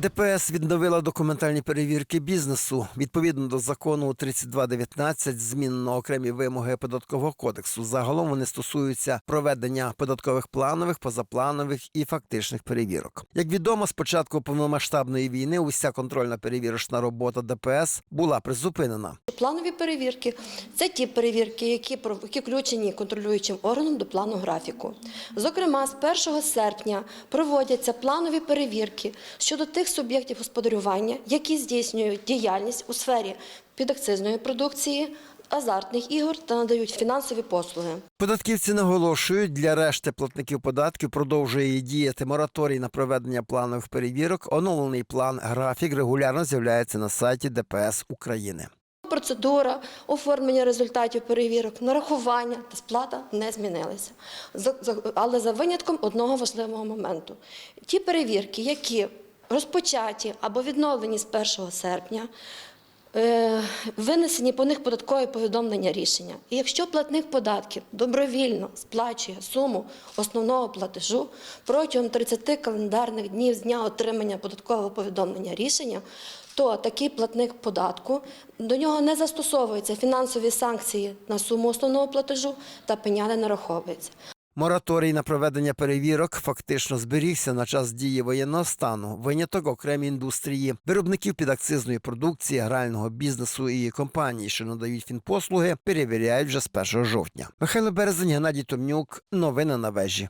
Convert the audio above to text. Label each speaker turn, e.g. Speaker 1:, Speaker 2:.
Speaker 1: ДПС відновила документальні перевірки бізнесу. Відповідно до закону 3219 змінено окремі вимоги податкового кодексу. Загалом вони стосуються проведення податкових планових, позапланових і фактичних перевірок. Як відомо, з початку повномасштабної війни уся контрольна перевірочна робота ДПС була призупинена.
Speaker 2: Планові перевірки це ті перевірки, які, які включені контролюючим органом до плану графіку. Зокрема, з 1 серпня проводяться планові перевірки щодо тих суб'єктів господарювання, які здійснюють діяльність у сфері підакцизної продукції, азартних ігор та надають фінансові послуги.
Speaker 1: Податківці наголошують, для решти платників податків продовжує діяти мораторій на проведення планових перевірок. Оновлений план графік регулярно з'являється на сайті ДПС України.
Speaker 2: Процедура оформлення результатів перевірок, нарахування та сплата не змінилися. Але за винятком одного важливого моменту. Ті перевірки, які розпочаті або відновлені з 1 серпня, е, винесені по них податкові повідомлення рішення. І якщо платник податків добровільно сплачує суму основного платежу протягом 30 календарних днів з дня отримання податкового повідомлення рішення, то такий платник податку до нього не застосовуються фінансові санкції на суму основного платежу та пеня не нараховується.
Speaker 1: Мораторій на проведення перевірок фактично зберігся на час дії воєнного стану. Виняток окремі індустрії, виробників підакцизної продукції, грального бізнесу і компаній, що надають фінпослуги, перевіряють вже з 1 жовтня. Михайло Березень, Геннадій Томнюк. Новини на вежі.